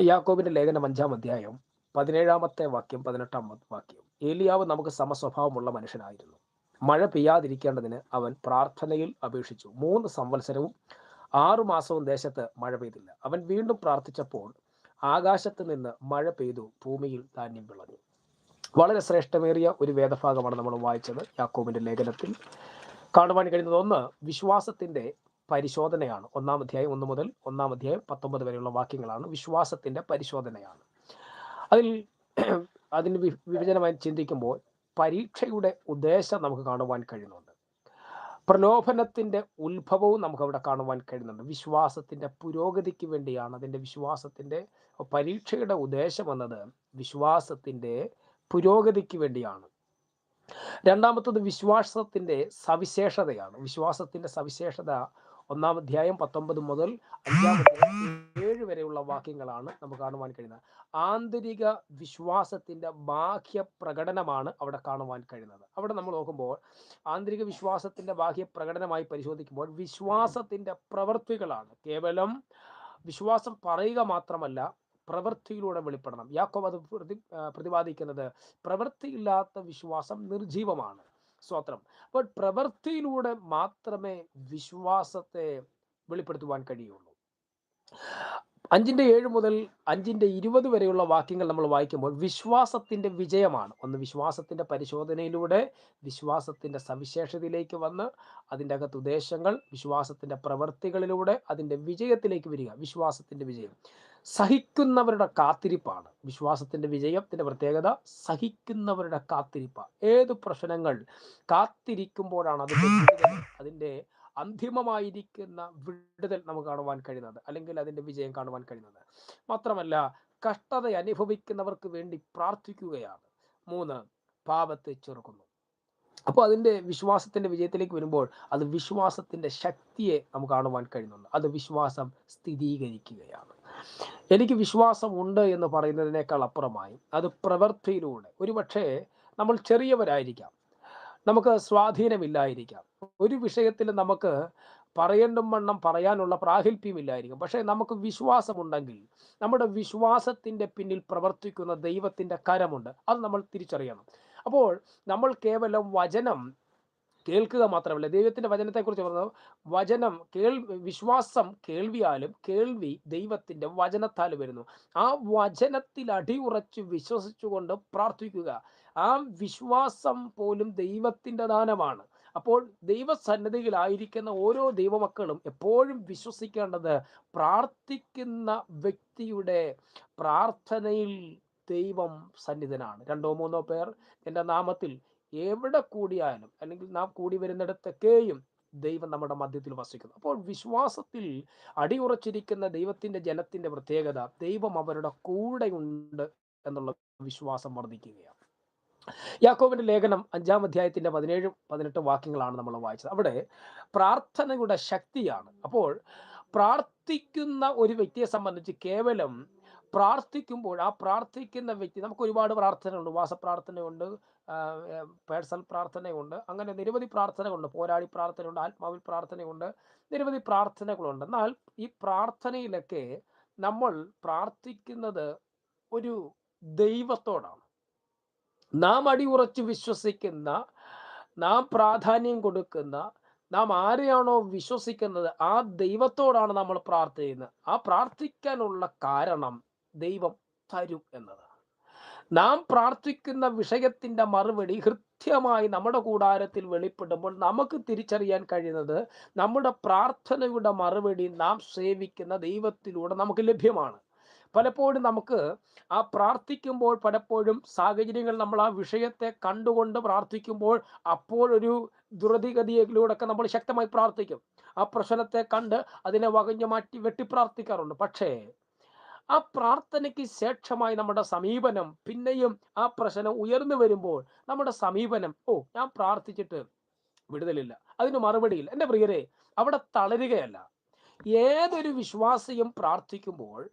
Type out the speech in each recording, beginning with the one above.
യാക്കോബിന്റെ ലേഖനം അഞ്ചാം അധ്യായം പതിനേഴാമത്തെ വാക്യം പതിനെട്ടാം വാക്യം. ഏലിയാവ് നമുക്ക് സമസ്വഭാവമുള്ള മനുഷ്യനായിരുന്നു. മഴ പെയ്യാതിരിക്കേണ്ടതിന് അവൻ പ്രാർത്ഥനയിൽ അപേക്ഷിച്ചു. മൂന്ന് സംവത്സരവും ആറു മാസവും ദേശത്ത് മഴ പെയ്തില്ല. അവൻ വീണ്ടും പ്രാർത്ഥിച്ചപ്പോൾ ആകാശത്ത് നിന്ന് മഴ പെയ്തു ഭൂമിയിൽ ധാന്യം വിളഞ്ഞു. വളരെ ശ്രേഷ്ഠമേറിയ ഒരു വേദഭാഗമാണ് നമ്മൾ വായിച്ചത് യാക്കോബിന്റെ ലേഖനത്തിൽ. കാണുവാൻ കഴിയുന്നത് ഒന്ന് വിശ്വാസത്തിന്റെ പരിശോധനയാണ്. ഒന്നാം അധ്യായം ഒന്ന് മുതൽ ഒന്നാം അധ്യായം പത്തൊമ്പത് വരെയുള്ള വാക്യങ്ങളാണ് വിശ്വാസത്തിന്റെ പരിശോധനയാണ്. അതിൽ അതിന് വിഭജനമായി ചിന്തിക്കുമ്പോൾ പരീക്ഷയുടെ ഉദ്ദേശം നമുക്ക് കാണുവാൻ കഴിയുന്നുണ്ട്. പ്രലോഭനത്തിന്റെ ഉത്ഭവവും നമുക്ക് അവിടെ കാണുവാൻ കഴിയുന്നുണ്ട്. വിശ്വാസത്തിന്റെ പുരോഗതിക്ക് വേണ്ടിയാണ് അതിന്റെ വിശ്വാസത്തിന്റെ പരീക്ഷയുടെ ഉദ്ദേശം എന്നത് വിശ്വാസത്തിന്റെ പുരോഗതിക്ക് വേണ്ടിയാണ്. രണ്ടാമത്തത് വിശ്വാസത്തിന്റെ സവിശേഷതയാണ്. വിശ്വാസത്തിന്റെ സവിശേഷത ഒന്നാം അധ്യായം പത്തൊമ്പത് മുതൽ അഞ്ചാം അധ്യായം ഏഴ് വരെയുള്ള വാക്യങ്ങളാണ് നമുക്ക് കാണുവാൻ കഴിയുന്നത്. ആന്തരിക വിശ്വാസത്തിന്റെ ബാഹ്യ പ്രകടനമാണ് അവിടെ കാണുവാൻ കഴിയുന്നത്. അവിടെ നമ്മൾ നോക്കുമ്പോൾ ആന്തരിക വിശ്വാസത്തിന്റെ ബാഹ്യ പ്രകടനമായി പരിശോധിക്കുമ്പോൾ വിശ്വാസത്തിന്റെ പ്രവൃത്തികളാണ് കേവലം വിശ്വാസം പറയുക മാത്രമല്ല പ്രവൃത്തിയിലൂടെ വെളിപ്പെടണം. യാക്കോബ് അത് പ്രതി പ്രതിപാദിക്കുന്നത് പ്രവൃത്തിയില്ലാത്ത വിശ്വാസം നിർജീവമാണ്. സ്വത്രം. അപ്പോൾ പ്രവൃത്തിയിലൂടെ മാത്രമേ വിശ്വാസത്തെ വെളിപ്പെടുത്തുവാൻ കഴിയുള്ളൂ. അഞ്ചിന്റെ ഏഴ് മുതൽ അഞ്ചിന്റെ ഇരുപത് വരെയുള്ള വാക്യങ്ങൾ നമ്മൾ വായിക്കുമ്പോൾ വിശ്വാസത്തിന്റെ വിജയമാണ്. ഒന്ന് വിശ്വാസത്തിന്റെ പരിശോധനയിലൂടെ വിശ്വാസത്തിന്റെ സവിശേഷതയിലേക്ക് വന്ന് അതിന്റെ അകത്ത് ഉദ്ദേശങ്ങൾ വിശ്വാസത്തിന്റെ പ്രവൃത്തികളിലൂടെ അതിന്റെ വിജയത്തിലേക്ക് വരിക. വിശ്വാസത്തിന്റെ വിജയം. സഹിക്കുന്നവരുടെ കാത്തിരിപ്പാണ്. വിശ്വാസത്തിന്റെ വിജയത്തിന്റെ പ്രത്യേകത സഹിക്കുന്നവരുടെ കാത്തിരിപ്പ ഏത് പ്രശ്നങ്ങൾ കാത്തിരിക്കുമ്പോഴാണ് അത് അതിന്റെ അന്തിമമായിരിക്കുന്ന വിടുതൽ നമുക്ക് കാണുവാൻ കഴിയുന്നത്. അല്ലെങ്കിൽ അതിന്റെ വിജയം കാണുവാൻ കഴിയുന്നത്. മാത്രമല്ല കഷ്ടത അനുഭവിക്കുന്നവർക്ക് വേണ്ടി പ്രാർത്ഥിക്കുകയാണ്. മൂന്ന് പാപത്തെ ചെറുക്കുന്നു. അപ്പോൾ അതിന്റെ വിശ്വാസത്തിന്റെ വിജയത്തിലേക്ക് വരുമ്പോൾ അത് വിശ്വാസത്തിന്റെ ശക്തിയെ നമുക്ക് കാണുവാൻ കഴിയുന്നുണ്ട്. അത് വിശ്വാസം സ്ഥിരീകരിക്കുകയാണ്. എനിക്ക് വിശ്വാസമുണ്ട് എന്ന് പറയുന്നതിനേക്കാൾ അപ്പുറമായി. അത് പ്രവൃത്തിയിലൂടെ. ഒരുപക്ഷെ നമ്മൾ ചെറിയവരായിരിക്കാം. നമുക്ക് സ്വാധീനമില്ലായിരിക്കാം. ഒരു വിഷയത്തിൽ നമുക്ക് പറയേണ്ടും വണ്ണം പറയാനുള്ള പ്രാഗൽഭ്യമില്ലായിരിക്കും. പക്ഷേ നമുക്ക് വിശ്വാസമുണ്ടെങ്കിൽ നമ്മുടെ വിശ്വാസത്തിന്റെ പിന്നിൽ പ്രവർത്തിക്കുന്ന ദൈവത്തിന്റെ കരമുണ്ട്. അത് നമ്മൾ തിരിച്ചറിയണം. അപ്പോൾ നമ്മൾ കേവലം വചനം കേൾക്കുക മാത്രമല്ല. ദൈവത്തിന്റെ വചനത്തെക്കുറിച്ച് പറഞ്ഞത് വചനം കേൾ വിശ്വാസം കേൾവിയാലും കേൾവി ദൈവത്തിന്റെ വചനത്താൽ വരുന്നു. ആ വചനത്തിൽ അടിയുറച്ച് വിശ്വസിച്ചുകൊണ്ട് പ്രാർത്ഥിക്കുക. ആ വിശ്വാസം പോലും ദൈവത്തിന്റെ ദാനമാണ്. അപ്പോൾ ദൈവസന്നദ്ധിയിലായിരിക്കുന്ന ഓരോ ദൈവമക്കളും എപ്പോഴും വിശ്വസിക്കേണ്ടത് പ്രാർത്ഥിക്കുന്ന വ്യക്തിയുടെ പ്രാർത്ഥനയിൽ ദൈവം സന്നിധനാണ്. രണ്ടോ മൂന്നോ പേർ എന്റെ നാമത്തിൽ എവിടെ കൂടിയാലും അല്ലെങ്കിൽ നാം കൂടി വരുന്നിടത്തൊക്കെയും ദൈവം നമ്മുടെ മധ്യത്തിൽ വസിക്കുന്നു. അപ്പോൾ വിശ്വാസത്തിൽ അടിയുറച്ചിരിക്കുന്ന ദൈവത്തിന്റെ ജനത്തിന്റെ പ്രത്യേകത ദൈവം അവരുടെ കൂടെയുണ്ട് എന്നുള്ള വിശ്വാസം വർദ്ധിക്കുകയാണ്. യാക്കോബിന്റെ ലേഖനം അഞ്ചാം അധ്യായത്തിന്റെ പതിനേഴും പതിനെട്ട് വാക്യങ്ങളാണ് നമ്മൾ വായിച്ചത്. അവിടെ പ്രാർത്ഥനയുടെ ശക്തിയാണ്. അപ്പോൾ പ്രാർത്ഥിക്കുന്ന ഒരു വ്യക്തിയെ സംബന്ധിച്ച് കേവലം പ്രാർത്ഥിക്കുമ്പോൾ ആ പ്രാർത്ഥിക്കുന്ന വ്യക്തി നമുക്ക് ഒരുപാട് പ്രാർത്ഥനകളുണ്ട്. ഉപവാസ പ്രാർത്ഥനയുണ്ട് പേഴ്സണൽ പ്രാർത്ഥനയുണ്ട്. അങ്ങനെ നിരവധി പ്രാർത്ഥനകളുണ്ട്. പോരാടി പ്രാർത്ഥനയുണ്ട് ആത്മാവിൽ പ്രാർത്ഥനയുണ്ട് നിരവധി പ്രാർത്ഥനകളുണ്ട്. എന്നാൽ ഈ പ്രാർത്ഥനയിലൊക്കെ നമ്മൾ പ്രാർത്ഥിക്കുന്നത് ഒരു ദൈവത്തോടാണ്. നാം അടിയുറച്ച് വിശ്വസിക്കുന്ന നാം പ്രാധാന്യം കൊടുക്കുന്ന നാം ആരെയാണോ വിശ്വസിക്കുന്നത് ആ ദൈവത്തോടാണ് നമ്മൾ പ്രാർത്ഥിക്കുന്നത്. ആ പ്രാർത്ഥിക്കാനുള്ള കാരണം ദൈവം തരും എന്നതാണ് നാം പ്രാർത്ഥിക്കുന്ന വിഷയത്തിന്റെ മറുപടി കൃത്യമായി നമ്മുടെ കൂടാരത്തിൽ വെളിപ്പെടുമ്പോൾ നമുക്ക് തിരിച്ചറിയാൻ കഴിയുന്നത് നമ്മുടെ പ്രാർത്ഥനയുടെ മറുപടി നാം സേവിക്കുന്ന ദൈവത്തിലൂടെ നമുക്ക് ലഭ്യമാണ്. പലപ്പോഴും നമുക്ക് ആ പ്രാർത്ഥിക്കുമ്പോൾ പലപ്പോഴും സാഹചര്യങ്ങൾ നമ്മൾ ആ വിഷയത്തെ കണ്ടുകൊണ്ട് പ്രാർത്ഥിക്കുമ്പോൾ അപ്പോൾ ഒരു ദ്രുതിഗതിയിലൂടെയൊക്കെ നമ്മൾ ശക്തമായി പ്രാർത്ഥിക്കും. ആ പ്രശ്നത്തെ കണ്ട് അതിനെ വകഞ്ഞു മാറ്റി വെട്ടി പ്രാർത്ഥിക്കാറുണ്ട്. പക്ഷേ ആ പ്രാർത്ഥനയ്ക്ക് ശേഷമായി നമ്മുടെ സമീപനം പിന്നെയും ആ പ്രശ്നം ഉയർന്നു വരുമ്പോൾ നമ്മുടെ സമീപനം ഓ ഞാൻ പ്രാർത്ഥിച്ചിട്ട് വിടുതലില്ല. അതിന് മറുപടിയിൽ എന്റെ പ്രിയരെ അവിടെ തളരുകയല്ല. ഏതൊരു വിശ്വാസിയും പ്രാർത്ഥിക്കുമ്പോൾ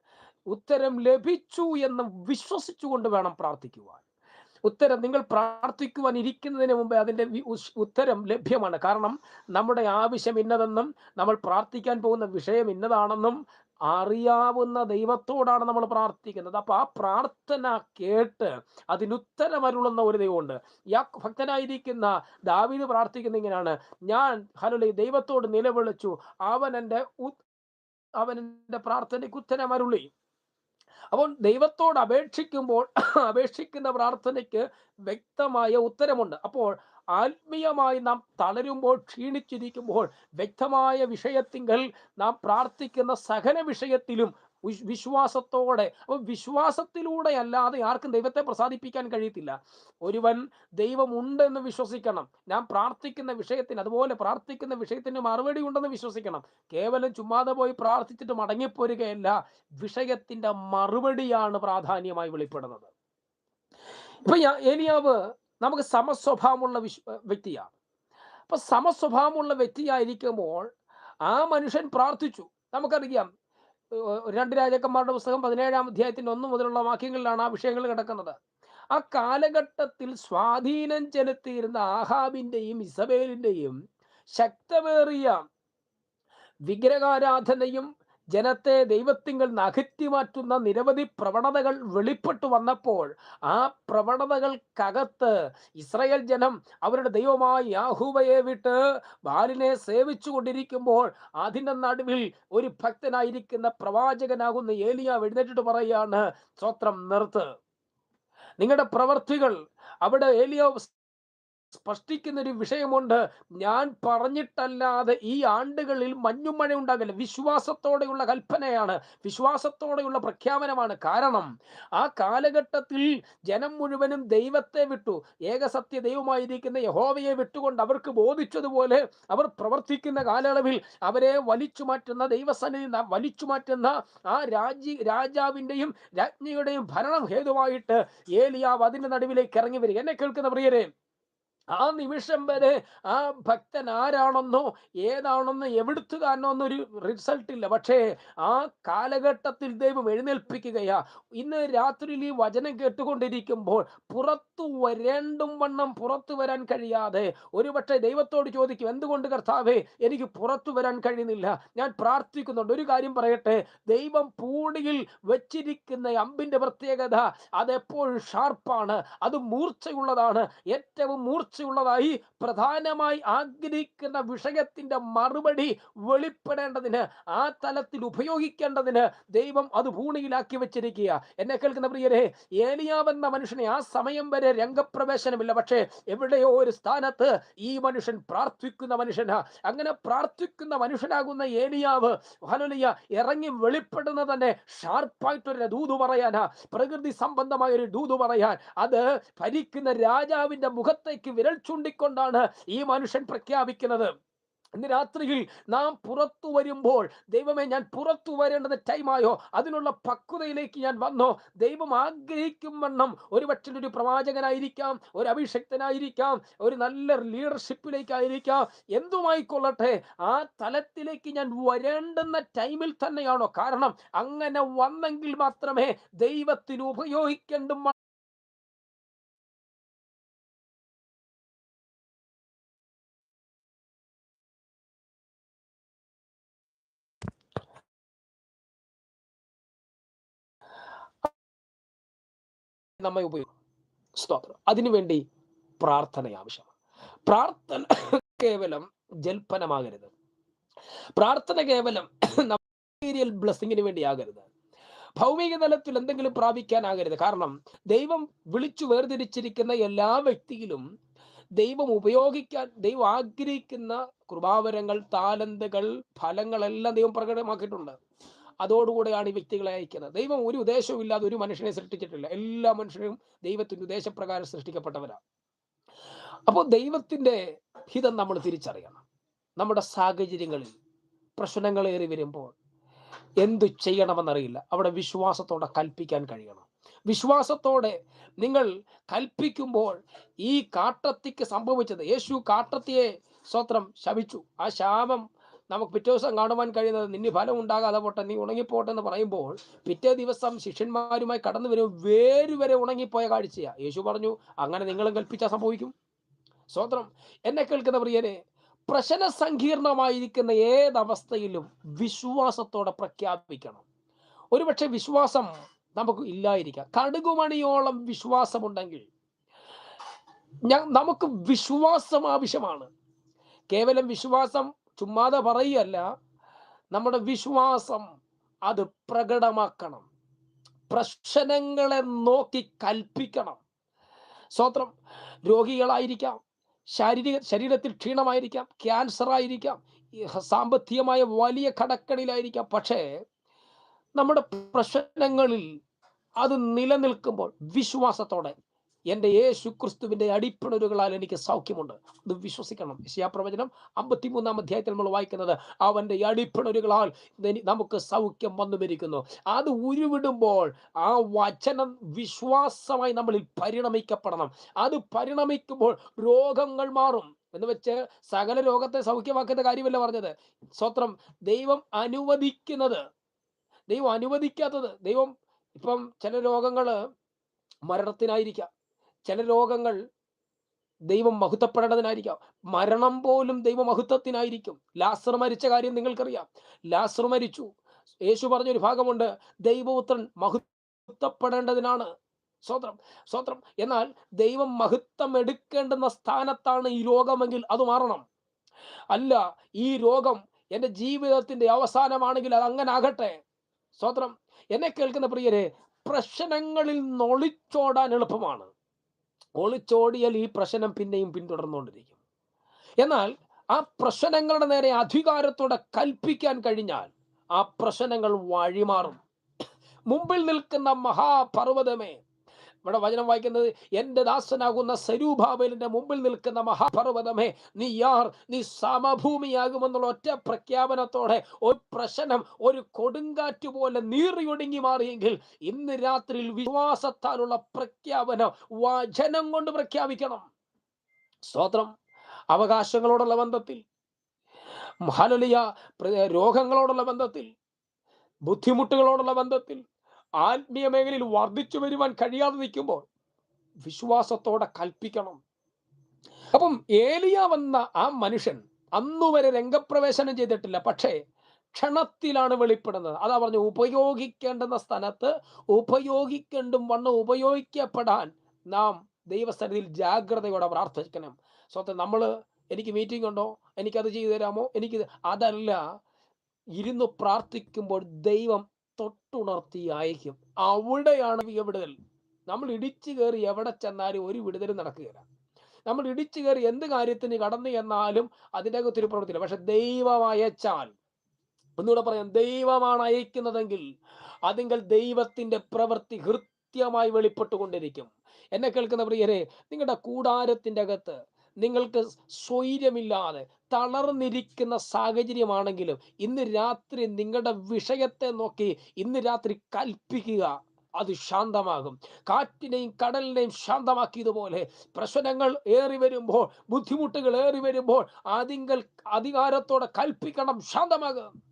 ഉത്തരം ലഭിച്ചു എന്ന് വിശ്വസിച്ചുകൊണ്ട് വേണം പ്രാർത്ഥിക്കുവാൻ. ഉത്തരം നിങ്ങൾ പ്രാർത്ഥിക്കുവാൻ ഇരിക്കുന്നതിന് മുമ്പേ അതിന്റെ ഉത്തരം ലഭ്യമാണ്. കാരണം നമ്മുടെ ആവശ്യം ഇന്നതെന്നും നമ്മൾ പ്രാർത്ഥിക്കാൻ പോകുന്ന വിഷയം ഇന്നതാണെന്നും അറിയാവുന്ന ദൈവത്തോടാണ് നമ്മൾ പ്രാർത്ഥിക്കുന്നത്. അപ്പൊ ആ പ്രാർത്ഥന കേട്ട് അതിനുത്തരമരുളുന്ന ഒരു ദൈവമുണ്ട്. യാ ഭക്തനായിരിക്കുന്ന ദാവീദ് പ്രാർത്ഥിക്കുന്ന ഇങ്ങനെയാണ്. ഞാൻ ഹലോ ദൈവത്തോട് നിലവിളിച്ചു. അവൻ എന്റെ അവൻ എന്റെ പ്രാർത്ഥനയ്ക്ക് ഉത്തരമരുളി. അപ്പോൾ ദൈവത്തോട് അപേക്ഷിക്കുമ്പോൾ അപേക്ഷിക്കുന്ന പ്രാർത്ഥനയ്ക്ക് വ്യക്തമായ ഉത്തരമുണ്ട്. അപ്പോൾ ആത്മീയമായി നാം തളരുമ്പോൾ ക്ഷീണിച്ചിരിക്കുമ്പോൾ വ്യക്തമായ വിഷയത്തിങ്കൽ നാം പ്രാർത്ഥിക്കുന്ന സഹന വിഷയത്തിലും വിശ്വാസത്തോടെ അപ്പോൾ വിശ്വാസത്തിലൂടെ അല്ലാതെ ആർക്കും ദൈവത്തെ പ്രസാദിപ്പിക്കാൻ കഴിയത്തില്ല. ഒരുവൻ ദൈവമുണ്ട് എന്ന് വിശ്വസിക്കണം ഞാൻ പ്രാർത്ഥിക്കുന്ന വിഷയത്തിന് അതുപോലെ പ്രാർത്ഥിക്കുന്ന വിഷയത്തിന് മറുപടി ഉണ്ടെന്ന് വിശ്വസിക്കണം. കേവലം ചുമ്മാതെ പോയി പ്രാർത്ഥിച്ചിട്ട് മടങ്ങിപ്പോരുകയല്ല വിഷയത്തിന്റെ മറുപടിയാണ് പ്രാധാന്യമായി വെളിപ്പെടുന്നത്. ഇപ്പൊ ഏലിയാവ് നമുക്ക് സമസ്വഭാവമുള്ള വിശ്വ വ്യക്തിയാണ്. അപ്പൊ സമസ്വഭാവമുള്ള വ്യക്തിയായിരിക്കുമ്പോൾ ആ മനുഷ്യൻ പ്രാർത്ഥിച്ചു. നമുക്കറിയാം രണ്ട് രാജാക്കന്മാരുടെ പുസ്തകം പതിനേഴാം അധ്യായത്തിന്റെ ഒന്ന് മുതലുള്ള വാക്യങ്ങളിലാണ് ആ വിഷയങ്ങൾ കിടക്കുന്നത്. ആ കാലഘട്ടത്തിൽ സ്വാധീനം ചെലുത്തിയിരുന്ന ആഹാബിന്റെയും ഇസബേലിന്റെയും ശക്തമേറിയ വിഗ്രഹാരാധനയും ജനത്തെ ദൈവത്തിങ്കൽ നകറ്റി മാറ്റുന്ന നിരവധി പ്രവണതകൾ വെളിപ്പെട്ടു വന്നപ്പോൾ ആ പ്രവണതകൾക്കകത്ത് ഇസ്രയേൽ ജനം അവരുടെ ദൈവമായ യാഹൂവയെ വിട്ട് ബാലിനെ സേവിച്ചു കൊണ്ടിരിക്കുമ്പോൾ അതിന്റെ നടുവിൽ ഒരു ഭക്തനായിരിക്കുന്ന പ്രവാചകനാകുന്ന ഏലിയ എഴുന്നേറ്റിട്ട് പറയാണ് സ്വത്രം നിർത്ത്. നിങ്ങളുടെ പ്രവർത്തികൾ അവിടെ ഏലിയ സ്പഷ്ടിക്കുന്ന ഒരു വിഷയമുണ്ട്. ഞാൻ പറഞ്ഞിട്ടല്ലാതെ ഈ ആണ്ടുകളിൽ മഞ്ഞുമഴ ഉണ്ടാകില്ല. വിശ്വാസത്തോടെയുള്ള കൽപ്പനയാണ്. വിശ്വാസത്തോടെയുള്ള പ്രഖ്യാപനമാണ് കാരണം ആ കാലഘട്ടത്തിൽ ജനം മുഴുവനും ദൈവത്തെ വിട്ടു. ഏകസത്യ ദൈവമായിരിക്കുന്ന യഹോവയെ വിട്ടുകൊണ്ട് അവർക്ക് ബോധിച്ചതുപോലെ അവർ പ്രവർത്തിക്കുന്ന കാലയളവിൽ അവരെ വലിച്ചു മാറ്റുന്ന ദൈവസന്നിധി വലിച്ചു മാറ്റുന്ന ആ രാജ്യ രാജാവിന്റെയും രാജ്ഞിയുടെയും ഭരണം ഹേതുവായിട്ട് ഏലിയാവ് അതിന്റെ നടുവിലേക്ക് ഇറങ്ങി വരിക. എന്നെ കേൾക്കുന്ന പ്രിയരെ ആ നിമിഷം വരെ ആ ഭക്തൻ ആരാണെന്നോ ഏതാണെന്നോ എവിടുത്തുകാരനോ എന്നൊരു റിസൾട്ട് ഇല്ല. പക്ഷേ ആ കാലഘട്ടത്തിൽ ദൈവം എഴുന്നേൽപ്പിക്കുകയാ. ഇന്ന് രാത്രിയിൽ ഈ വചനം കേട്ടുകൊണ്ടിരിക്കുമ്പോൾ പുറത്തു വരേണ്ടും വണ്ണം പുറത്തു വരാൻ കഴിയാതെ ഒരുപക്ഷെ ദൈവത്തോട് ചോദിക്കും എന്തുകൊണ്ട് കർത്താവേ എനിക്ക് പുറത്തു വരാൻ കഴിയുന്നില്ല? ഞാൻ പ്രാർത്ഥിക്കുന്നുണ്ട്. ഒരു കാര്യം പറയട്ടെ. ദൈവം പൂണിയിൽ വെച്ചിരിക്കുന്ന അമ്പിന്റെ പ്രത്യേകത അതെപ്പോഴും ഷാർപ്പാണ്. അത് മൂർച്ചയുള്ളതാണ്. ഏറ്റവും മൂർച്ചയുള്ളതായി പ്രധാനമായി ആഗ്രഹിക്കുന്ന വിഷയത്തിന്റെ മറുപടി വെളിപ്പെടേണ്ടതിന് ആ തലത്തിൽ ഉപയോഗിക്കേണ്ടതിന് ദൈവം അത് ഭൂണിയിലാക്കി വെച്ചിരിക്കുക എന്നെ കേൾക്കുന്ന പ്രിയരെ ഏലിയാവെന്ന മനുഷ്യനെ ആ സമയം വരെ രംഗപ്രവേശനമില്ല. പക്ഷേ എവിടെയോ ഒരു സ്ഥാനത്ത് ഈ മനുഷ്യൻ പ്രാർത്ഥിക്കുന്ന മനുഷ്യനാ. അങ്ങനെ പ്രാർത്ഥിക്കുന്ന മനുഷ്യനാകുന്ന ഏലിയാവ് ഹലുലിയ ഇറങ്ങി വെളിപ്പെടുന്ന തന്നെ ഷാർപ്പായിട്ടൊരു ദൂതു പറയാനാ. പ്രകൃതി സംബന്ധമായ ഒരു ദൂതു പറയാൻ. അത് ഭരിക്കുന്ന രാജാവിന്റെ മുഖത്തേക്ക് വിരൽ ചൂണ്ടിക്കൊണ്ടാണ് ഈ മനുഷ്യൻ പ്രഖ്യാപിക്കുന്നത്. ഇന്ന് രാത്രിയിൽ നാം പുറത്തു വരുമ്പോൾ ദൈവമേ ഞാൻ പുറത്തു വരേണ്ടത് ടൈമായോ അതിനുള്ള പക്വതയിലേക്ക് ഞാൻ വന്നോ? ദൈവം ആഗ്രഹിക്കും വണ്ണം. ഒരു പക്ഷേ ഒരു പ്രവാചകനായിരിക്കാം ഒരു അഭിഷക്തനായിരിക്കാം ഒരു നല്ല ലീഡർഷിപ്പിലേക്കായിരിക്കാം എന്തുമായിക്കൊള്ളട്ടെ ആ തലത്തിലേക്ക് ഞാൻ വരേണ്ടുന്ന ടൈമിൽ തന്നെയാണോ? കാരണം അങ്ങനെ വന്നെങ്കിൽ മാത്രമേ ദൈവത്തിന് ഉപയോഗിക്കേണ്ടും നമ്മെ ഉപയോഗിക്കും സ്തോത്രം. അതിനുവേണ്ടി പ്രാർത്ഥന ആവശ്യമാണ്. പ്രാർത്ഥന കേവലം ജൽപ്പനമാകരുത്. പ്രാർത്ഥന കേവലം മെറ്റീരിയൽ ബ്ലെസ്സിങ്ങിന് വേണ്ടി ആകരുത് ഭൗമിക തലത്തിൽ എന്തെങ്കിലും പ്രാപിക്കാനാകരുത്. കാരണം ദൈവം വിളിച്ചു വേർതിരിച്ചിരിക്കുന്ന എല്ലാ വ്യക്തിയിലും ദൈവം ഉപയോഗിക്കാൻ ദൈവം ആഗ്രഹിക്കുന്ന കൃപാവരങ്ങൾ താലന്തുകൾ ഫലങ്ങളെല്ലാം ദൈവം പ്രകടമാക്കിയിട്ടുണ്ട്. അതോടുകൂടെയാണ് ഈ വ്യക്തികളെ അയക്കുന്നത്. ദൈവം ഒരു ഉദ്ദേശവും ഇല്ലാതെ ഒരു മനുഷ്യനെ സൃഷ്ടിച്ചിട്ടില്ല. എല്ലാ മനുഷ്യരും ദൈവത്തിന്റെ ഉദ്ദേശപ്രകാരം സൃഷ്ടിക്കപ്പെട്ടവരാണ്. അപ്പോൾ ദൈവത്തിന്റെ ഹിതം നമ്മൾ തിരിച്ചറിയണം. നമ്മുടെ സാഹചര്യങ്ങളിൽ പ്രശ്നങ്ങളേറി വരുമ്പോൾ എന്തു ചെയ്യണമെന്നറിയില്ല. അവിടെ വിശ്വാസത്തോടെ കൽപ്പിക്കാൻ കഴിയണം. വിശ്വാസത്തോടെ നിങ്ങൾ കൽപ്പിക്കുമ്പോൾ ഈ കാട്ടത്തിക്ക് സംഭവിച്ചത്. യേശു കാട്ടത്തിയെ സ്വത്രം ശപിച്ചു. ആ ശാപം നമുക്ക് പിറ്റേ ദിവസം കാണുവാൻ കഴിയുന്നത് നിന്നെ ഫലം ഉണ്ടാകാതെ പോട്ടെ നീ ഉണങ്ങിപ്പോട്ടെ എന്ന് പറയുമ്പോൾ പിറ്റേ ദിവസം ശിഷ്യന്മാരുമായി കടന്നു വരും വേര് വരെ ഉണങ്ങിപ്പോയ കാഴ്ചയാണ് യേശു പറഞ്ഞു അങ്ങനെ നിങ്ങളും കൽപ്പിച്ചാൽ സംഭവിക്കും. സ്വത്രം എന്നെ കേൾക്കുന്ന പ്രിയനെ പ്രശ്ന സങ്കീർണമായിരിക്കുന്ന ഏതവസ്ഥയിലും വിശ്വാസത്തോടെ പ്രഖ്യാപിക്കണം. ഒരുപക്ഷെ വിശ്വാസം നമുക്ക് ഇല്ലായിരിക്കാം. കടുകുമണിയോളം വിശ്വാസമുണ്ടെങ്കിൽ ഞാൻ നമുക്ക് വിശ്വാസം ആവശ്യമാണ്. കേവലം വിശ്വാസം ചുമ്മാതെ പറയല്ല നമ്മുടെ വിശ്വാസം അത് പ്രകടമാക്കണം. പ്രശ്നങ്ങളെ നോക്കി കൽപ്പിക്കണം. സ്വത്രം രോഗികളായിരിക്കാം. ശാരീരിക ശരീരത്തിൽ ക്ഷീണമായിരിക്കാം. ക്യാൻസർ ആയിരിക്കാം സാമ്പത്തികമായ വലിയ കടക്കണിലായിരിക്കാം പക്ഷേ നമ്മുടെ പ്രശ്നങ്ങളിൽ അത് നിലനിൽക്കുമ്പോൾ വിശ്വാസത്തോടെ എന്റെ യേശു ക്രിസ്തുവിന്റെ അടിപ്പിണരുകളാൽ എനിക്ക് സൗഖ്യമുണ്ട്. അത് വിശ്വസിക്കണം. പ്രവചനം അമ്പത്തിമൂന്നാം അധ്യായത്തിൽ നമ്മൾ വായിക്കുന്നത് അവന്റെ അടിപ്പിണരുകളാൽ നമുക്ക് സൗഖ്യം വന്നു വരിക്കുന്നു അത് ഉരുവിടുമ്പോൾ ആ വചനം വിശ്വാസമായി നമ്മളിൽ പരിണമിക്കപ്പെടണം. അത് പരിണമിക്കുമ്പോൾ രോഗങ്ങൾ മാറും. എന്ന് വെച്ച് സകല രോഗത്തെ സൗഖ്യമാക്കുന്ന കാര്യമല്ല പറഞ്ഞത്. സ്വത്രം ദൈവം അനുവദിക്കുന്നത്. ദൈവം അനുവദിക്കാത്തത്. ദൈവം ഇപ്പം ചില രോഗങ്ങൾ മരണത്തിനായിരിക്കാം. ചില രോഗങ്ങൾ ദൈവം മഹത്വപ്പെടേണ്ടതിനായിരിക്കാം. മരണം പോലും ദൈവമഹത്വത്തിനായിരിക്കും ലാസർ മരിച്ച കാര്യം നിങ്ങൾക്കറിയാം. ലാസർ മരിച്ചു. യേശു പറഞ്ഞൊരു ഭാഗമുണ്ട് ദൈവപുത്രൻ മഹത്വപ്പെടേണ്ടതിനാണ്. സ്വത്രം സ്വത്രം എന്നാൽ ദൈവം മഹത്വം എടുക്കേണ്ടുന്ന സ്ഥാനത്താണ് ഈ രോഗമെങ്കിൽ അത് മാറണം. അല്ല ഈ രോഗം എന്റെ ജീവിതത്തിന്റെ അവസാനമാണെങ്കിൽ അത് അങ്ങനെ ആകട്ടെ സ്വത്രം എന്നെ കേൾക്കുന്ന പ്രിയരെ പ്രശ്നങ്ങളിൽ നൊളിച്ചോടാൻ എളുപ്പമാണ്. ഒളിച്ചോടിയാൽ ഈ പ്രശ്നം പിന്നെയും പിന്തുടർന്നുകൊണ്ടിരിക്കും. എന്നാൽ ആ പ്രശ്നങ്ങളുടെ നേരെ അധികാരത്തോടെ കൽപ്പിക്കാൻ കഴിഞ്ഞാൽ ആ പ്രശ്നങ്ങൾ വഴിമാറും. മുമ്പിൽ നിൽക്കുന്ന മഹാപർവതമേ ഇവിടെ വചനം വായിക്കുന്നത് എന്റെ ദാസനാകുന്ന സരൂഭാബലിന്റെ മുമ്പിൽ നിൽക്കുന്ന മഹാപർവതമേ നീ യാർ നീ സമഭൂമിയാകുമെന്നുള്ള ഒറ്റ പ്രഖ്യാപനത്തോടെ ഒരു പ്രശ്നം ഒരു കൊടുങ്കാറ്റ് പോലെ നീറിയൊടുങ്ങി മാറിയെങ്കിൽ ഇന്ന് രാത്രിയിൽ വിശ്വാസത്താലുള്ള പ്രഖ്യാപനം വചനം കൊണ്ട് പ്രഖ്യാപിക്കണം. സ്തോത്രം. അവകാശങ്ങളോടുള്ള ബന്ധത്തിൽ ഹലലിയ രോഗങ്ങളോടുള്ള ബന്ധത്തിൽ ബുദ്ധിമുട്ടുകളോടുള്ള ബന്ധത്തിൽ ആത്മീയ മേഖലയിൽ വർദ്ധിച്ചു വരുവാൻ കഴിയാതെ നിൽക്കുമ്പോൾ വിശ്വാസത്തോടെ കൽപ്പിക്കണം. അപ്പം ഏലിയാവെന്ന ആ മനുഷ്യൻ അന്നുവരെ രംഗപ്രവേശനം ചെയ്തിട്ടില്ല. പക്ഷേ ക്ഷണത്തിലാണ് വെളിപ്പെടുന്നത്. അതാ പറഞ്ഞു ഉപയോഗിക്കേണ്ടുന്ന സ്ഥലത്ത് ഉപയോഗിക്കേണ്ടും വണ്ണം ഉപയോഗിക്കപ്പെടാൻ നാം ദൈവസ്ഥലത്തിൽ ജാഗ്രതയോടെ പ്രാർത്ഥിക്കണം. സ്വത്ത് നമ്മൾ എനിക്ക് മീറ്റിംഗ് ഉണ്ടോ? എനിക്കത് ചെയ്തു തരാമോ? എനിക്ക് അതല്ല. ഇരുന്ന് പ്രാർത്ഥിക്കുമ്പോൾ ദൈവം തൊട്ടുണർത്തി അയക്കും അവിടെയാണ് ഈ വിടുതൽ. നമ്മൾ ഇടിച്ചു കയറി എവിടെ ചെന്നാലും ഒരു വിടുതലും നടക്കുകയില്ല. നമ്മൾ ഇടിച്ചു കയറി എന്ത് കാര്യത്തിന് കടന്നു ചെന്നാലും അതിന്റെ അകത്തൊരു പ്രവൃത്തിയില്ല പക്ഷെ ദൈവം അയച്ചാൽ ഒന്നുകൂടെ പറയാം. ദൈവമാണ് അയക്കുന്നതെങ്കിൽ അതിങ്കൽ ദൈവത്തിന്റെ പ്രവൃത്തി കൃത്യമായി വെളിപ്പെട്ടുകൊണ്ടിരിക്കും. എന്നെ കേൾക്കുന്ന പ്രിയരെ നിങ്ങളുടെ കൂടാരത്തിന്റെ അകത്ത് നിങ്ങൾക്ക് സ്വൈര്യമില്ലാതെ തളർന്നിരിക്കുന്ന സാഹചര്യമാണെങ്കിലും ഇന്ന് രാത്രി നിങ്ങളുടെ വിഷയത്തെ നോക്കി ഇന്ന് രാത്രി കൽപ്പിക്കുക അത് ശാന്തമാകും. കാറ്റിനെയും കടലിനെയും ശാന്തമാക്കിയതുപോലെ പ്രശ്നങ്ങൾ ഏറി വരുമ്പോൾ ബുദ്ധിമുട്ടുകൾ ഏറി വരുമ്പോൾ അതിങ്കൽ അധികാരത്തോടെ കൽപ്പിക്കണം ശാന്തമാകും.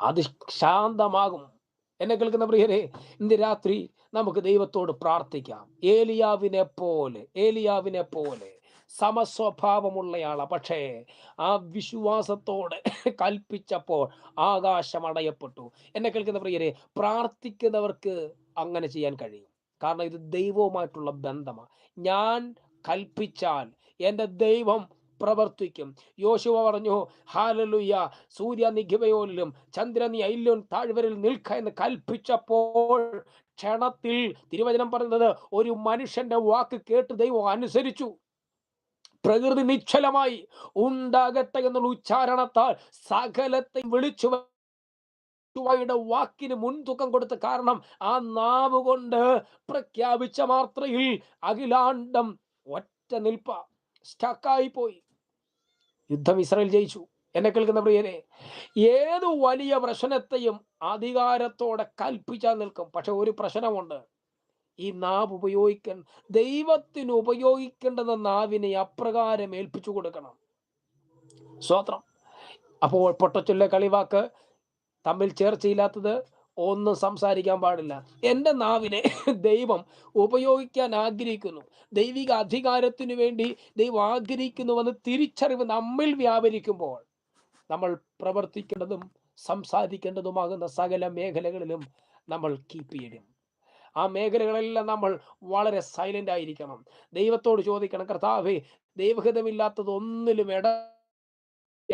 അത് ശാന്തമാകും. എന്നെ കേൾക്കുന്ന പ്രിയരെ ഇന്ന് രാത്രി നമുക്ക് ദൈവത്തോട് പ്രാർത്ഥിക്കാം. ഏലിയാവിനെ പോലെ ഏലിയാവിനെ പോലെ സമസ്വഭാവമുള്ളയാളാ. പക്ഷേ ആ വിശ്വാസത്തോടെ കൽപ്പിച്ചപ്പോൾ ആകാശം അടയപ്പെട്ടു എന്നെ കേൾക്കുന്ന പ്രിയരെ പ്രാർത്ഥിക്കുന്നവർക്ക് അങ്ങനെ ചെയ്യാൻ കഴിയും. കാരണം ഇത് ദൈവവുമായിട്ടുള്ള ബന്ധമാണ് ഞാൻ കൽപ്പിച്ചാൽ എന്റെ ദൈവം പ്രവർത്തിക്കും. യോശുവ പറഞ്ഞു ഹാലലുയ്യ സൂര്യ നിഘിവയോലിലും ചന്ദ്ര നീ അയില്യോൻ താഴ്വരയിൽ നിൽക്ക എന്ന് കൽപ്പിച്ചപ്പോൾ ക്ഷണത്തിൽ തിരുവചനം പറയുന്നത് ഒരു മനുഷ്യന്റെ വാക്ക് കേട്ട് ദൈവം അനുസരിച്ചു. പ്രകൃതി നിശ്ചലമായി ഉണ്ടാകട്ടെ എന്നുള്ള ഉച്ചാരണത്താൽ സകലത്തെ വിളിച്ചു യുടെ വാക്കിന് മുൻതുക്കം കൊടുത്ത കാരണം ആ നാവ് കൊണ്ട് പ്രഖ്യാപിച്ച മാത്രയിൽ അഖിലാണ്ടം ഒറ്റ നിൽപ്പ സ്റ്റക്കായി പോയി യുദ്ധം ഇസ്രായേൽ ജയിച്ചു. എന്നെ കേൾക്കുന്ന പ്രിയരെ ഏത് വലിയ പ്രശ്നത്തെയും അധികാരത്തോടെ കൽപ്പിച്ചാൽ നിൽക്കും. പക്ഷെ ഒരു പ്രശ്നമുണ്ട്. ഈ നാവ് ഉപയോഗിക്കണം ദൈവത്തിന് ഉപയോഗിക്കേണ്ടുന്ന നാവിനെ അപ്രകാരം ഏൽപ്പിച്ചു കൊടുക്കണം. സ്വത്രം അപ്പോൾ പൊട്ടച്ചൊല്ല കളിവാക്ക് തമ്മിൽ ചേർച്ചയില്ലാത്തത് ഒന്നും സംസാരിക്കാൻ പാടില്ല. എന്റെ നാവിനെ ദൈവം ഉപയോഗിക്കാൻ ആഗ്രഹിക്കുന്നു. ദൈവിക അധികാരത്തിനു വേണ്ടി ദൈവം ആഗ്രഹിക്കുന്നുവെന്ന് തിരിച്ചറിവ് നമ്മിൽ വ്യാപരിക്കുമ്പോൾ നമ്മൾ പ്രവർത്തിക്കേണ്ടതും സംസാരിക്കേണ്ടതുമാകുന്ന സകല മേഖലകളിലും നമ്മൾ കീപ്പ് ചെയ്യണം ആ മേഖലകളെല്ലാം നമ്മൾ വളരെ സൈലന്റ് ആയിരിക്കണം. ദൈവത്തോട് ചോദിക്കണം കർത്താവേ ദൈവഹിതമില്ലാത്തത് ഒന്നിലും ഇട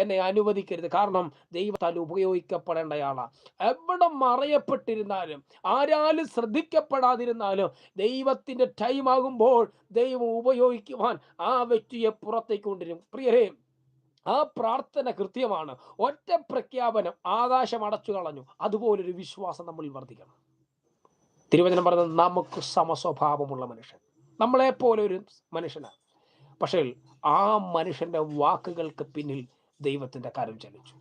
എന്നെ അനുവദിക്കരുത്. കാരണം ദൈവത്താൽ ഉപയോഗിക്കപ്പെടേണ്ടയാളാ. എവിടെ മറയപ്പെട്ടിരുന്നാലും ആരാലും ശ്രദ്ധിക്കപ്പെടാതിരുന്നാലും ദൈവത്തിന്റെ ടൈം ആകുമ്പോൾ ദൈവം ഉപയോഗിക്കുവാൻ ആ വ്യക്തിയെ പുറത്തേക്ക് കൊണ്ടിരും പ്രിയരേ ആ പ്രാർത്ഥന കൃത്യമാണ്. ഒറ്റ പ്രഖ്യാപനം ആകാശം അടച്ചു കളഞ്ഞു അതുപോലൊരു വിശ്വാസം നമ്മളിൽ വർദ്ധിക്കണം. തിരുവചനം പറയുന്നത് നമുക്ക് സമസ്വഭാവമുള്ള മനുഷ്യൻ. നമ്മളെ പോലെ ഒരു മനുഷ്യനാണ്. പക്ഷേ ആ മനുഷ്യന്റെ വാക്കുകൾക്ക് പിന്നിൽ ദൈവത്തിന്റെ കരം ചലിച്ചു.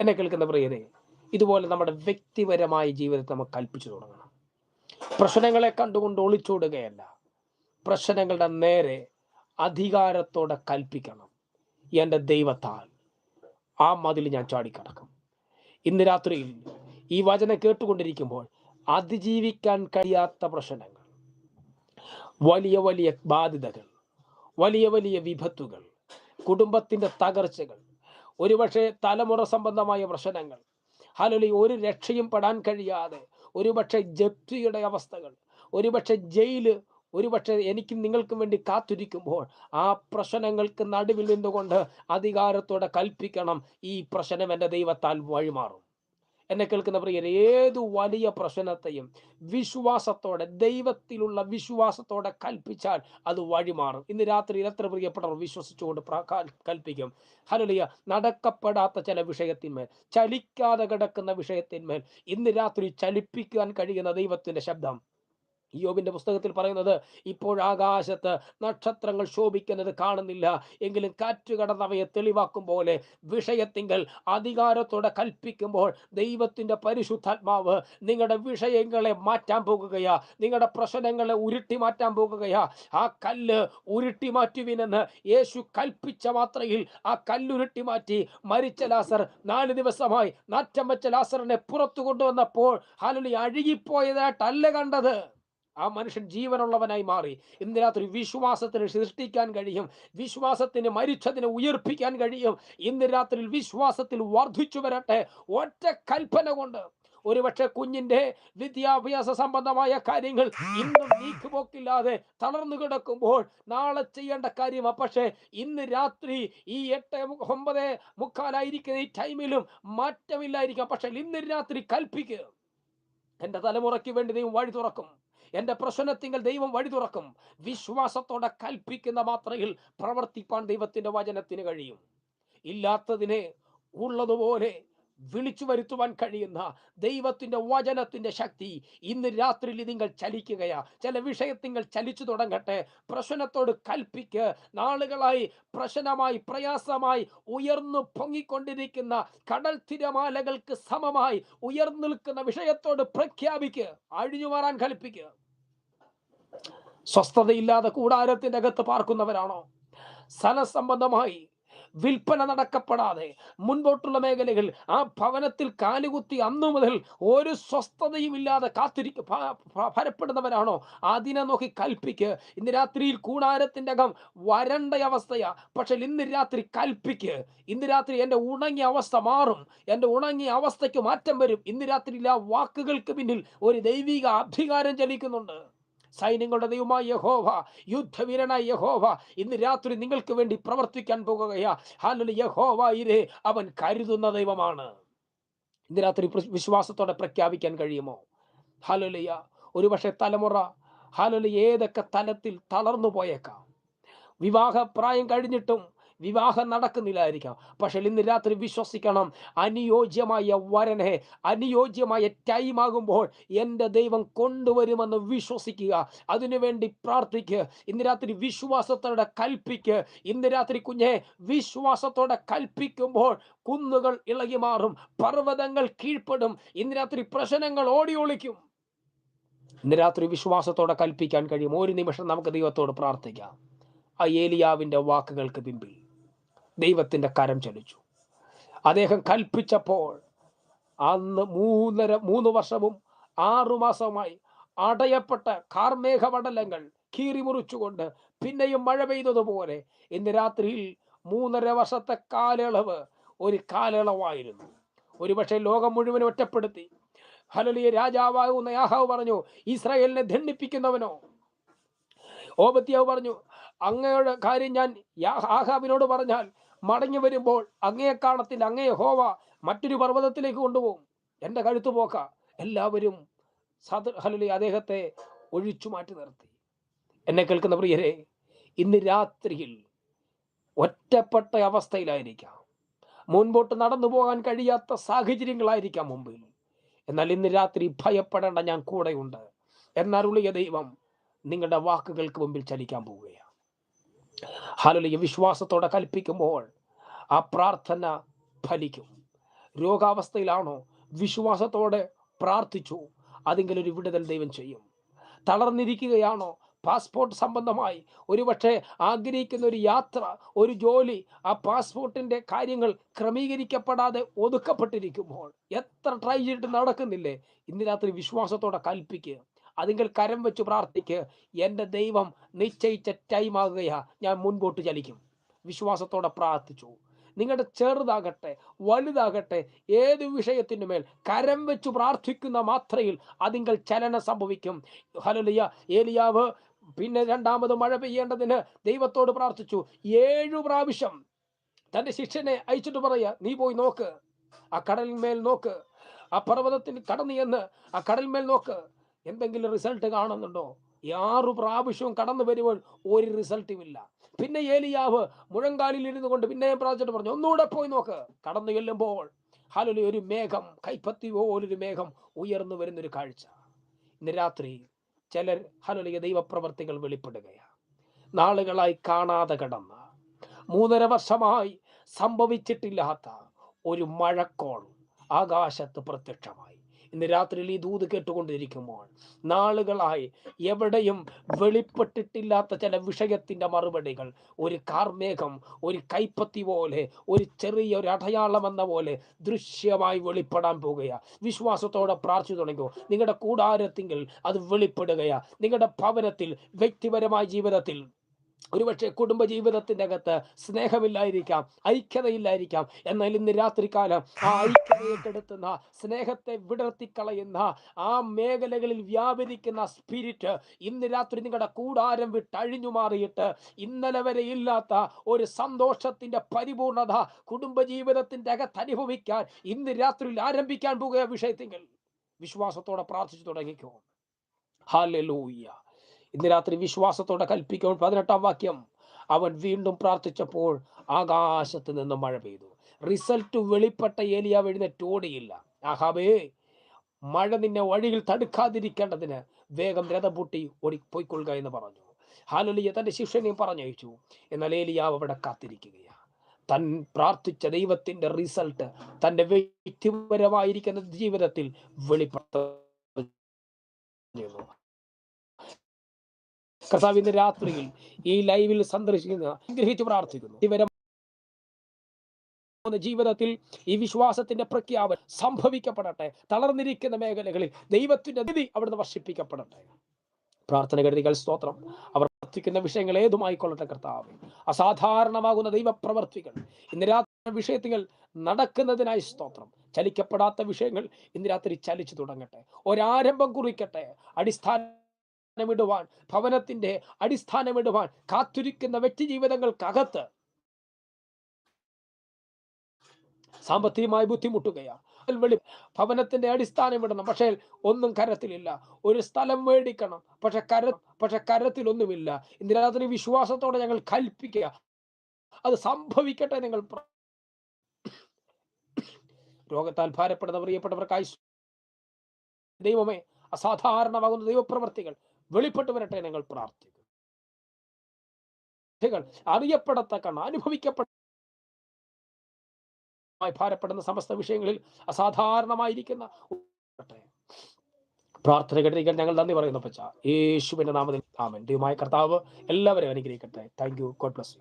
എന്നെ കേൾക്കുന്ന പ്രിയരെ ഇതുപോലെ നമ്മുടെ വ്യക്തിപരമായ ജീവിതത്തെ നമുക്ക് കൽപ്പിച്ചു തുടങ്ങണം. പ്രശ്നങ്ങളെ കണ്ടുകൊണ്ട് ഒളിച്ചോടുകയല്ല പ്രശ്നങ്ങളുടെ നേരെ അധികാരത്തോടെ കൽപ്പിക്കണം. എന്റെ ദൈവത്താൽ ആ മതിൽ ഞാൻ ചാടിക്കടക്കും. ഇന്ന് രാത്രിയിൽ ഈ വചനം കേട്ടുകൊണ്ടിരിക്കുമ്പോൾ അതിജീവിക്കാൻ കഴിയാത്ത പ്രശ്നങ്ങൾ. വലിയ വലിയ ബാധ്യതകൾ വലിയ വലിയ വിപത്തുകൾ കുടുംബത്തിന്റെ തകർച്ചകൾ ഒരുപക്ഷെ തലമുറ സംബന്ധമായ പ്രശ്നങ്ങൾ അല്ലെങ്കിൽ ഒരു രക്ഷയും പെടാൻ കഴിയാതെ ഒരുപക്ഷെ ജപ്തിയുടെ അവസ്ഥകൾ ഒരുപക്ഷെ ജയിൽ ഒരുപക്ഷെ എനിക്കും നിങ്ങൾക്കും വേണ്ടി കാത്തിരിക്കുമ്പോൾ ആ പ്രശ്നങ്ങൾക്ക് നടുവിൽ നിന്നുകൊണ്ട് അധികാരത്തോടെ കൽപ്പിക്കണം. ഈ പ്രശ്നം എന്റെ ദൈവത്താൽ വഴിമാറും. എന്നെ കേൾക്കുന്ന പ്രിയർ ഏതു വലിയ പ്രശ്നത്തെയും വിശ്വാസത്തോടെ ദൈവത്തിലുള്ള വിശ്വാസത്തോടെ കൽപ്പിച്ചാൽ അത് വഴിമാറും. ഇന്ന് രാത്രി എത്ര പ്രിയപ്പെട്ടവർ വിശ്വസിച്ചുകൊണ്ട് കൽപ്പിക്കും? ഹലലിയ നടക്കപ്പെടാത്ത ചില വിഷയത്തിന്മേൽ ചലിക്കാതെ കിടക്കുന്ന വിഷയത്തിന്മേൽ ഇന്ന് രാത്രി ചലിപ്പിക്കാൻ കഴിയുന്ന ദൈവത്തിന്റെ ശബ്ദം യോബിന്റെ പുസ്തകത്തിൽ പറയുന്നത് ഇപ്പോൾ ആകാശത്ത് നക്ഷത്രങ്ങൾ ശോഭിക്കുന്നത് കാണുന്നില്ല. എങ്കിലും കാറ്റ് തെളിവാക്കും പോലെ വിഷയത്തിങ്കൽ അധികാരത്തോടെ കൽപ്പിക്കുമ്പോൾ ദൈവത്തിന്റെ പരിശുദ്ധാത്മാവ് നിങ്ങളുടെ വിഷയങ്ങളെ മാറ്റാൻ പോകുകയാ. നിങ്ങളുടെ പ്രശ്നങ്ങളെ ഉരുട്ടി മാറ്റാൻ പോകുകയാ. ആ കല്ല് ഉരുട്ടി മാറ്റുവിനെന്ന് യേശു കൽപ്പിച്ച മാത്രയിൽ ആ കല്ലുരുട്ടി മാറ്റി മരിച്ച ലാസർ നാല് ദിവസമായി നാറ്റം വെച്ച ലാസറിനെ പുറത്തു കൊണ്ടുവന്നപ്പോൾ ഹാലുലി അഴുകിപ്പോയതായിട്ടല്ല കണ്ടത്. ആ മനുഷ്യൻ ജീവനുള്ളവനായി മാറി. ഇന്ന് രാത്രി വിശ്വാസത്തിന് സൃഷ്ടിക്കാൻ കഴിയും. വിശ്വാസത്തിന് മരിച്ചതിനെ ഉയർപ്പിക്കാൻ കഴിയും. ഇന്ന് രാത്രി വിശ്വാസത്തിൽ വർദ്ധിച്ചു വരട്ടെ. ഒറ്റ കൽപ്പന കൊണ്ട്. ഒരുപക്ഷെ കുഞ്ഞിന്റെ വിദ്യാഭ്യാസ സംബന്ധമായ കാര്യങ്ങൾ ഇന്നും നീക്കുപോക്കില്ലാതെ തളർന്നു കിടക്കുമ്പോൾ നാളെ ചെയ്യേണ്ട കാര്യം പക്ഷേ ഇന്ന് രാത്രി ഈ എട്ട് ഒമ്പത് മുക്കാലായിരിക്കുന്ന ഈ ടൈമിലും മാറ്റമില്ലായിരിക്കാം. പക്ഷെ ഇന്ന് രാത്രി കൽപ്പിക്കുക എന്റെ തലമുറയ്ക്ക് വേണ്ടി നീ വഴി തുറക്കും. എന്റെ പ്രശ്നത്തിങ്കൽ ദൈവം വഴി തുറക്കും. വിശ്വാസത്തോടെ കൽപ്പിക്കുന്ന മാത്രയിൽ പ്രവർത്തിപ്പാൻ ദൈവത്തിന്റെ വചനത്തിന് കഴിയും. ഇല്ലാത്തതിനെ ഉള്ളതുപോലെ വിളിച്ചു വരുത്തുവാൻ കഴിയുന്ന ദൈവത്തിന്റെ വചനത്തിന്റെ ശക്തി ഇന്ന് രാത്രിയിൽ നിങ്ങൾ ചലിക്കുകയാ. ചില വിഷയത്തിങ്ങൾ ചലിച്ചു തുടങ്ങട്ടെ. പ്രശ്നത്തോട് കൽപ്പിക്ക് നാളുകളായി പ്രശ്നമായി പ്രയാസമായി ഉയർന്നു പൊങ്ങിക്കൊണ്ടിരിക്കുന്ന കടൽ തിരമാലകൾക്ക് സമമായി ഉയർന്നു നിൽക്കുന്ന വിഷയത്തോട് പ്രഖ്യാപിക്ക്. അഴിഞ്ഞു മാറാൻ കൽപ്പിക്കുക സ്വസ്ഥതയില്ലാതെ കൂടാരത്തിന്റെ അകത്ത് പാർക്കുന്നവരാണോ? സ്ഥലസംബന്ധമായി വിൽപ്പന നടക്കപ്പെടാതെ മുൻപോട്ടുള്ള മേഖലകൾ ആ ഭവനത്തിൽ കാലുകുത്തി അന്നു മുതൽ ഒരു സ്വസ്ഥതയും ഇല്ലാതെ കാത്തിരിക്ക ഭരപ്പെടുന്നവരാണോ? അതിനെ നോക്കി കൽപ്പിക്ക്. ഇന്ന് രാത്രിയിൽ കൂടാരത്തിന്റെ അകം വരണ്ട അവസ്ഥയാ. പക്ഷേ ഇന്ന് രാത്രി കൽപ്പിക്ക്. ഇന്ന് രാത്രി എന്റെ ഉണങ്ങിയ അവസ്ഥ മാറും. എന്റെ ഉണങ്ങിയ അവസ്ഥയ്ക്ക് മാറ്റം വരും. ഇന്ന് രാത്രിയിൽ ആ വാക്കുകൾക്ക് പിന്നിൽ ഒരു ദൈവിക അധികാരം ചലിക്കുന്നുണ്ട്. സൈന്യങ്ങളുടെ ദൈവമായ യഹോവ യുദ്ധവീരനായ യഹോവ ഇന്ന് രാത്രി നിങ്ങൾക്ക് വേണ്ടി പ്രവർത്തിക്കാൻ പോകുകയാ. ഹാലലി യഹോവ ഇരേ അവൻ കരുതുന്ന ദൈവമാണ്. ഇന്ന് രാത്രി വിശ്വാസത്തോടെ പ്രഖ്യാപിക്കാൻ കഴിയുമോ? ഹാലലിയ ഒരുപക്ഷെ തലമുറ ഹാലലി ഏതൊക്കെ തലത്തിൽ തളർന്നു പോയേക്കാം. വിവാഹ പ്രായം കഴിഞ്ഞിട്ടും വിവാഹം നടക്കുന്നില്ലായിരിക്കാം. പക്ഷെ ഇന്ന് രാത്രി വിശ്വസിക്കണം. അനുയോജ്യമായ വരനെ അനുയോജ്യമായ ടൈം ആകുമ്പോൾ എന്റെ ദൈവം കൊണ്ടുവരുമെന്ന് വിശ്വസിക്കുക. അതിനുവേണ്ടി പ്രാർത്ഥിക്കുക ഇന്ന് രാത്രി വിശ്വാസത്തോടെ കൽപ്പിക്ക്. ഇന്ന് രാത്രി കുഞ്ഞെ വിശ്വാസത്തോടെ കൽപ്പിക്കുമ്പോൾ കുന്നുകൾ ഇളകി മാറും പർവതങ്ങൾ കീഴ്പ്പെടും. ഇന്ന് രാത്രി പ്രശ്നങ്ങൾ ഓടി ഒളിക്കും. ഇന്ന് രാത്രി വിശ്വാസത്തോടെ കൽപ്പിക്കാൻ കഴിയും. ഒരു നിമിഷം നമുക്ക് ദൈവത്തോട് പ്രാർത്ഥിക്കാം. ആ ഏലിയാവിന്റെ വാക്കുകൾക്ക് പിമ്പിൽ. ദൈവത്തിന്റെ കരം ചലിച്ചു അദ്ദേഹം കൽപ്പിച്ചപ്പോൾ അന്ന് മൂന്നര മൂന്ന് വർഷവും ആറു മാസവുമായി അടയപ്പെട്ട കാർമേഘമണ്ഡലങ്ങൾ കീറിമുറിച്ചുകൊണ്ട് പിന്നെയും മഴ പെയ്തതുപോലെ ഇന്ന് രാത്രിയിൽ മൂന്നര വർഷത്തെ കാലയളവ് ഒരു കാലയളവായിരുന്നു. ഒരുപക്ഷെ ലോകം മുഴുവൻ ഒറ്റപ്പെടുത്തി. ഹലലിയ രാജാവാകുന്ന യാഹാവ് പറഞ്ഞു ഇസ്രായേലിനെ ദണ്ഡിപ്പിക്കുന്നവനോ ഓബത്തിയാവ് പറഞ്ഞു അങ്ങയുടെ കാര്യം ഞാൻ ആഹാബിനോട് പറഞ്ഞാൽ മടങ്ങി വരുമ്പോൾ അങ്ങേ കാണത്തിൽ അങ്ങേ ഹോവ മറ്റൊരു പർവതത്തിലേക്ക് കൊണ്ടുപോകും. എന്റെ കഴുത്തു പോക്ക. എല്ലാവരും സദർ ഹലലി അദ്ദേഹത്തെ ഒഴിച്ചു മാറ്റി നിർത്തി. എന്നെ കേൾക്കുന്ന പ്രിയരെ ഇന്ന് രാത്രിയിൽ ഒറ്റപ്പെട്ട അവസ്ഥയിലായിരിക്കാം. മുൻപോട്ട് നടന്നു പോകാൻ കഴിയാത്ത സാഹചര്യങ്ങളായിരിക്കാം മുമ്പിൽ. എന്നാൽ ഇന്ന് രാത്രി ഭയപ്പെടേണ്ട ഞാൻ കൂടെയുണ്ട്. എന്നരുളിയ ദൈവം നിങ്ങളുടെ വാക്കുകൾക്ക് മുമ്പിൽ ചലിക്കാൻ പോവുകയാണ്. ഹാലുലിയ വിശ്വാസത്തോടെ കൽപ്പിക്കുമ്പോൾ ആ പ്രാർത്ഥന ഫലിക്കും. രോഗാവസ്ഥയിലാണോ? വിശ്വാസത്തോടെ പ്രാർത്ഥിച്ചു അതെങ്കിലും ഒരു വിടുതൽ ദൈവം ചെയ്യും. തളർന്നിരിക്കുകയാണോ? പാസ്പോർട്ട് സംബന്ധമായി ഒരുപക്ഷെ ആഗ്രഹിക്കുന്ന ഒരു യാത്ര ഒരു ജോലി ആ പാസ്പോർട്ടിന്റെ കാര്യങ്ങൾ ക്രമീകരിക്കപ്പെടാതെ ഒതുക്കപ്പെട്ടിരിക്കുമ്പോൾ എത്ര ട്രൈ ചെയ്തിട്ട് നടക്കുന്നില്ലേ? ഇന്ന് രാത്രി വിശ്വാസത്തോടെ കൽപ്പിക്കുക. അതിങ്കിൽ കരം വെച്ച് പ്രാർത്ഥിക്ക്. എന്റെ ദൈവം നിശ്ചയിച്ച ടൈം ആകുകയാ. ഞാൻ മുൻപോട്ട് ചലിക്കും. വിശ്വാസത്തോടെ പ്രാർത്ഥിച്ചു. നിങ്ങളുടെ ചെറുതാകട്ടെ വലുതാകട്ടെ ഏത് വിഷയത്തിന്റെ മേൽ കരം വെച്ചു പ്രാർത്ഥിക്കുന്ന മാത്രയിൽ അതിങ്കൽ ചലനം സംഭവിക്കും. ഹലലിയ ഏലിയാവ് പിന്നെ രണ്ടാമത് മഴ പെയ്യേണ്ടതിന് ദൈവത്തോട് പ്രാർത്ഥിച്ചു. ഏഴു പ്രാവശ്യം തന്റെ ശിഷ്യനെ അയച്ചിട്ട് പറയാ നീ പോയി നോക്ക്. ആ കടലിന്മേൽ നോക്ക്. ആ പർവതത്തിന് കടന്നു എന്ന് ആ കടലിന്മേൽ നോക്ക്. എന്തെങ്കിലും റിസൾട്ട് കാണുന്നുണ്ടോ? ആറു പ്രാവശ്യവും കടന്നു വരുമ്പോൾ ഒരു റിസൾട്ടും ഇല്ല പിന്നെ ഏലിയാവ് മുഴങ്കാലിൽ ഇരുന്നു കൊണ്ട് പിന്നെയും പ്രാർത്ഥിച്ചിട്ട് പറഞ്ഞു ഒന്നുകൂടെ പോയി നോക്ക്. കടന്നു ചെല്ലുമ്പോൾ ഹാലൊലി ഒരു മേഘം കൈപ്പത്തി പോലൊരു മേഘം ഉയർന്നു വരുന്നൊരു കാഴ്ച. ഇന്ന് രാത്രി ചിലർ ഹലലിയ ദൈവപ്രവർത്തികൾ വെളിപ്പെടുകയാണ് നാളുകളായി കാണാതെ കിടന്ന. മൂന്നര വർഷമായി സംഭവിച്ചിട്ടില്ലാത്ത ഒരു മഴക്കോൾ ആകാശത്ത് പ്രത്യക്ഷമായി. ഇന്ന് രാത്രിയിൽ ഈ ദൂത് കേട്ടുകൊണ്ടിരിക്കുമ്പോൾ നാളുകളായി എവിടെയും വെളിപ്പെട്ടിട്ടില്ലാത്ത ചില വിഷയത്തിന്റെ മറുപടികൾ. ഒരു കാർമേഘം ഒരു കൈപ്പത്തി പോലെ ഒരു ചെറിയ ഒരു അടയാളം എന്ന പോലെ ദൃശ്യമായി വെളിപ്പെടാൻ പോകുകയാ. വിശ്വാസത്തോടെ പ്രാർത്ഥിച്ചു തുടങ്ങിയോ നിങ്ങളുടെ കൂടാരത്തിങ്കിൽ അത് വെളിപ്പെടുകയാ. നിങ്ങളുടെ ഭവനത്തിൽ വ്യക്തിപരമായ ജീവിതത്തിൽ ഒരുപക്ഷെ കുടുംബ ജീവിതത്തിന്റെ അകത്ത് സ്നേഹമില്ലായിരിക്കാം ഐക്യതയില്ലായിരിക്കാം. എന്നാൽ ഇന്ന് രാത്രികാലം ആ ഐക്യതയെ കെടുത്തുന്ന സ്നേഹത്തെ വിടർത്തിക്കളയുന്ന ആ മേഖലകളിൽ വ്യാപരിക്കുന്ന സ്പിരിറ്റ് ഇന്ന് രാത്രി നിങ്ങളുടെ കൂടാരം വിട്ട് അഴിഞ്ഞു മാറിയിട്ട് ഇന്നലെ വരെ ഇല്ലാത്ത ഒരു സന്തോഷത്തിന്റെ പരിപൂർണത കുടുംബ ജീവിതത്തിന്റെ അകത്ത് അനുഭവിക്കാൻ ഇന്ന് രാത്രിയിൽ ആരംഭിക്കാൻ പോകുക വിഷയത്തിങ്കിൽ വിശ്വാസത്തോടെ പ്രാർത്ഥിച്ചു തുടങ്ങിക്കോ. ഹാലൂയ്യ ഇന്ന് രാത്രി വിശ്വാസത്തോടെ കൽപ്പിക്കുമ്പോൾ പതിനെട്ടാം വാക്യം അവൻ വീണ്ടും പ്രാർത്ഥിച്ചപ്പോൾ ആകാശത്ത് നിന്ന് മഴ പെയ്തു. റിസൾട്ട് വെളിപ്പെട്ട ഏലിയാവ് എഴുന്നേറ്റ് ഓടിയില്ല. ആഹാബേ മഴ നിന്നെ വഴിയിൽ തടുക്കാതിരിക്കേണ്ടതിന് വേഗം രഥം പൂട്ടി ഓടി പോയിക്കൊള്ളുക എന്ന് പറഞ്ഞു. ഹാലലിയ തന്റെ ശിഷ്യനെയും പറഞ്ഞയച്ചു. എന്നാൽ ഏലിയാവ് അവിടെ കാത്തിരിക്കുകയാണ്. തൻ പ്രാർത്ഥിച്ച ദൈവത്തിന്റെ റിസൾട്ട് തന്റെ വ്യക്തിപരമായിരിക്കുന്ന ജീവിതത്തിൽ വെളിപ്പെടുത്തുന്നു. കർത്താവ് ഇന്ന് രാത്രിയിൽ ഈ ലൈവിൽ സന്ദർശിക്കുന്ന ഗ്രഹിച്ചു പ്രാർത്ഥിക്കുന്നു. ജീവിതത്തിൽ ഈ വിശ്വാസത്തിന്റെ പ്രഖ്യാപനം സംഭവിക്കപ്പെടട്ടെ. തളർന്നിരിക്കുന്ന മേഖലകളിൽ ദൈവത്തിന്റെ നിധി അവിടുന്ന് വർഷിപ്പിക്കപ്പെടട്ടെ. പ്രാർത്ഥന കരുതികൾ സ്തോത്രം. അവർ പ്രവർത്തിക്കുന്ന വിഷയങ്ങൾ ഏതുമായിക്കൊള്ളട്ടെ കർത്താവ്? അസാധാരണമാകുന്ന ദൈവപ്രവർത്തികൾ. ഇന്ന് രാത്രി വിഷയത്തിൽ നടക്കുന്നതിനായി സ്തോത്രം. ചലിക്കപ്പെടാത്ത വിഷയങ്ങൾ ഇന്ന് രാത്രി ചലിച്ചു തുടങ്ങട്ടെ. ഒരാരംഭം കുറിക്കട്ടെ. അടിസ്ഥാനമിടുവാൻ ഭവനത്തിന്റെ അടിസ്ഥാനമിടുവാൻ കാത്തിരിക്കുന്ന വ്യക്തി ജീവിതങ്ങൾക്കകത്ത് സാമ്പത്തികമായി ബുദ്ധിമുട്ടുകയാണ്. വെളി ഭവനത്തിന്റെ അടിസ്ഥാനം ഇടണം പക്ഷേ ഒന്നും കരത്തിലില്ല. ഒരു സ്ഥലം മേടിക്കണം. പക്ഷെ കര പക്ഷെ കരത്തിലൊന്നുമില്ല. ഇന്ദിരാതിന് വിശ്വാസത്തോടെ ഞങ്ങൾ കൽപ്പിക്കുക. അത് സംഭവിക്കട്ടെ നിങ്ങൾ രോഗത്താൽ ഭാരപ്പെടുന്ന പ്രിയപ്പെട്ടവർക്കായി ദൈവമേ അസാധാരണമാകുന്ന ദൈവപ്രവർത്തികൾ. വെളിപ്പെട്ടു വരട്ടെ ഞങ്ങൾ പ്രാർത്ഥിക്കും അറിയപ്പെടത്തക്ക അനുഭവിക്കപ്പെട്ട മായി ഭാരപ്പെടുന്ന സമസ്ത വിഷയങ്ങളിൽ അസാധാരണമായിരിക്കുന്ന. പ്രാർത്ഥന കേട്ടിരിക്കാൻ ഞങ്ങൾ നന്ദി പറയുന്നു പച്ച യേശുവിന്റെ നാമത്തിൽ. ആമൻ. കർത്താവ് എല്ലാവരെയും അനുഗ്രഹിക്കട്ടെ. Thank you God bless